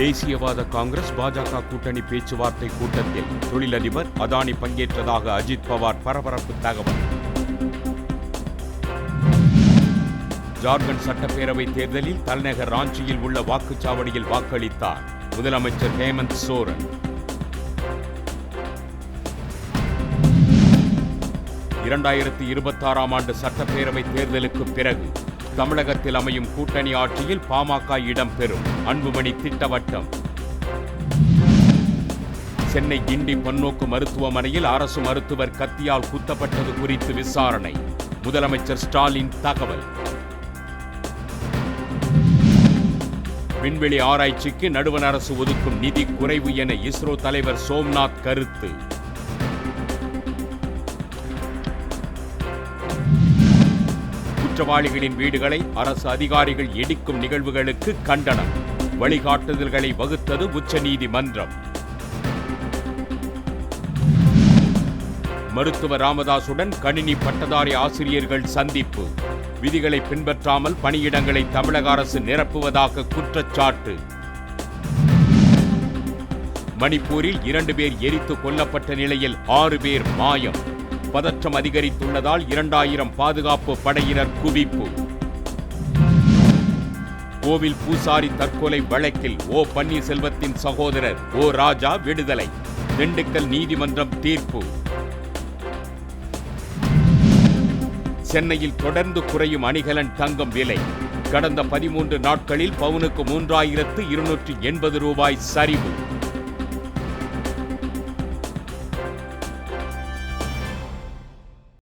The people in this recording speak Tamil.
தேசியவாத காங்கிரஸ் பாஜக கூட்டணி பேச்சுவார்த்தை கூட்டத்தில் தொழிலதிபர் அதானி பங்கேற்றதாக அஜித் பவார் பரபரப்பு தகவல். ஜார்க்கண்ட் சட்டப்பேரவை தேர்தலில் தலைநகர் ராஞ்சியில் உள்ள வாக்குச்சாவடியில் வாக்களித்தார் முதலமைச்சர் ஹேமந்த் சோரன். இரண்டாயிரத்தி இருபத்தாறாம் ஆண்டு சட்டப்பேரவை தேர்தலுக்கு பிறகு தமிழகத்தில் அமையும் கூட்டணி ஆட்சியில் பாமக இடம்பெறும் அன்புமணி திட்டவட்டம். சென்னை கிண்டி பன்னோக்கு மருத்துவமனையில் அரசு மருத்துவர் கத்தியால் குத்தப்பட்டது குறித்து விசாரணை. முதலமைச்சர் ஸ்டாலின் தகவல். விண்வெளி ஆராய்ச்சிக்கு நடுவண் அரசு ஒதுக்கும் நிதி குறைவு என இஸ்ரோ தலைவர் சோம்நாத் கருத்து. குற்றவாளிகளின் வீடுகளை அரசு அதிகாரிகள் இடிக்கும் நிகழ்வுகளுக்கு கண்டனம். வழிகாட்டுதல்களை வகுத்தது உச்சநீதிமன்றம். மருத்துவர் ராமதாசுடன் கணினி பட்டதாரி ஆசிரியர்கள் சந்திப்பு. விதிகளை பின்பற்றாமல் பணியிடங்களை தமிழக அரசு நிரப்புவதாக குற்றச்சாட்டு. மணிப்பூரில் இரண்டு பேர் எரித்து கொல்லப்பட்ட நிலையில் ஆறு பேர் மாயம். பதற்றம் அதிகரித்துள்ளதால் இரண்டாயிரம் பாதுகாப்பு படையினர் குவிப்பு. கோவில் பூசாரி தற்கொலை வழக்கில் ஓ பன்னீர்செல்வத்தின் சகோதரர் ஓ ராஜா விடுதலை. திண்டுக்கல் நீதிமன்றம் தீர்ப்பு. சென்னையில் தொடர்ந்து குறையும் அணிகலன் தங்கம் விலை. கடந்த பதிமூன்று நாட்களில் பவுனுக்கு மூன்றாயிரத்து இருநூற்றி எண்பது ரூபாய் சரிவு.